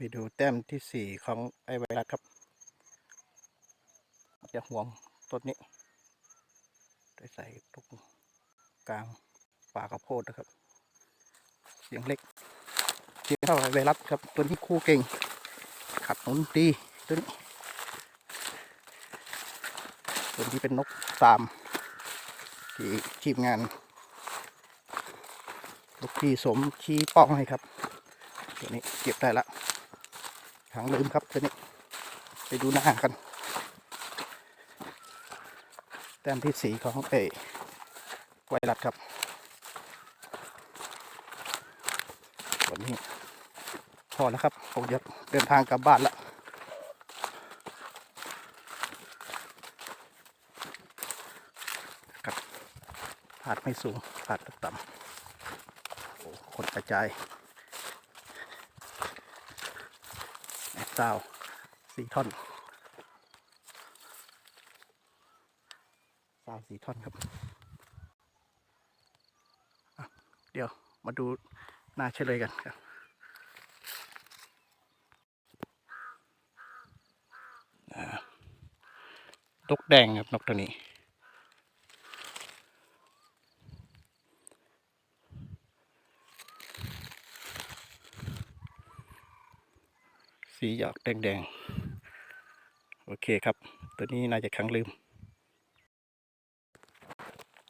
ไปดูแต้มที่สี่ของไอไวรัสครับ จะห่วงต้นนี้ได้ใส่ตรงกลางป่ากระโพดนะครับ เสียงเล็ก เสียงเท่าไอไวรัสครับตัวนี้คู่เก่ง ขัดหนุนดีตัวนี้ตัวนี้เป็นนกตาม ที่ทีมงานลูกพี่สมชี้ป้องให้ครับ ตัวนี้เก็บได้ละ หางลืมครับตัวนี้ ไปดูหน้ากัน แต้มที่สีของเอไวรัสครับ วันนี้ พอแล้วครับผมจะเดินทางกลับบ้านละครับผาดไม่สูงผาดต่ำโอ้คนกระจาย แอบเศร้าสี่ท่อนซาวสี่ท่อนครับ เดี๋ยวมาดูหน้าเฉลยกันครับนกแดงครับนกตัวนี้ สีหยอกแดงๆ โอเคครับ ตัวนี้น่าจะครั้งลืม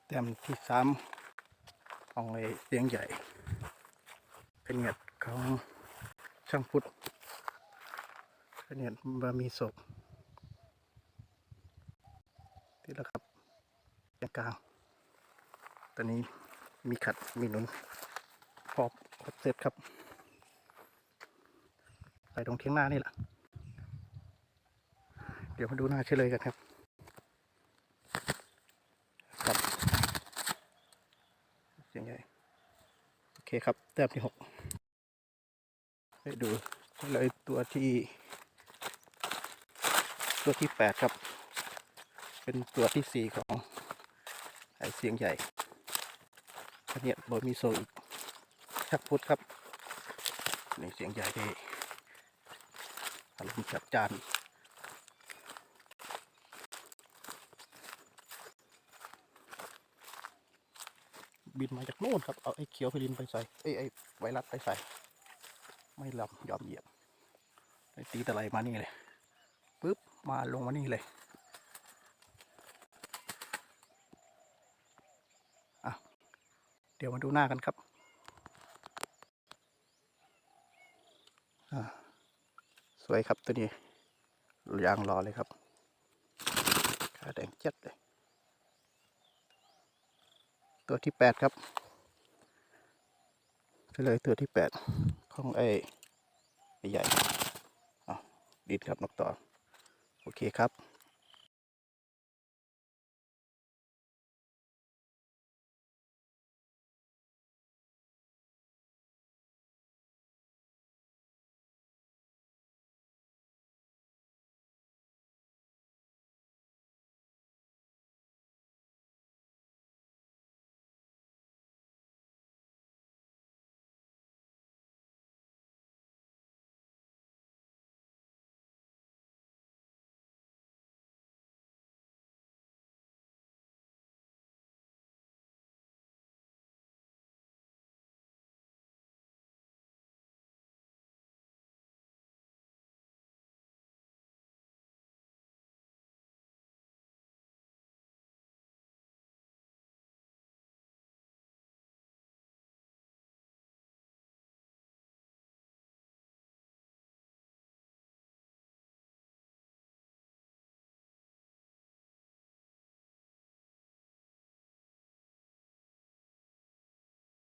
แต้มที่สามของไอ้เสียงใหญ่ เป็นเงียดของช่างพุทธเป็นเงียดบะมีศพนี่แหละครับกลางกลาง ตอนนี้มีขัดมีหนุนพอบครบเสร็จครับ ใส่ตรงเทียงหน้านี่แหละ เดี๋ยวมาดูหน้าเฉลยกันครับครับเสียงใหญ่โอเคครับแต้มที่หกไปดูเฉลยตัวที่ตัวที่แปดครับ เป็นตัวที่สี่ของไอเสียงใหญ่อันเนี้ยบมีโซอีกชักพุทธครับนี่เสียงใหญ่ที่ อารมณ์จัดจานบินมาจากโน่นครับ เอาไอ้เขียวไพลินไปใส่ไอ้ไอ้ไวรัสไปใส่ ไม่ลำยอมเหยียบไอ้ตีตะไลมานี่เลยปุ๊บ มาลงมานี่เลยเดี๋ยวมาดูหน้ากันครับ อ่า สวยครับตัวนี้ยางรอเลยครับขาแดงเจ็ดเลย ตัวที่แปดครับเลยตัวที่แปดของไอ้ไอ้ใหญ่ดิดครับนกต่อ โอเคครับ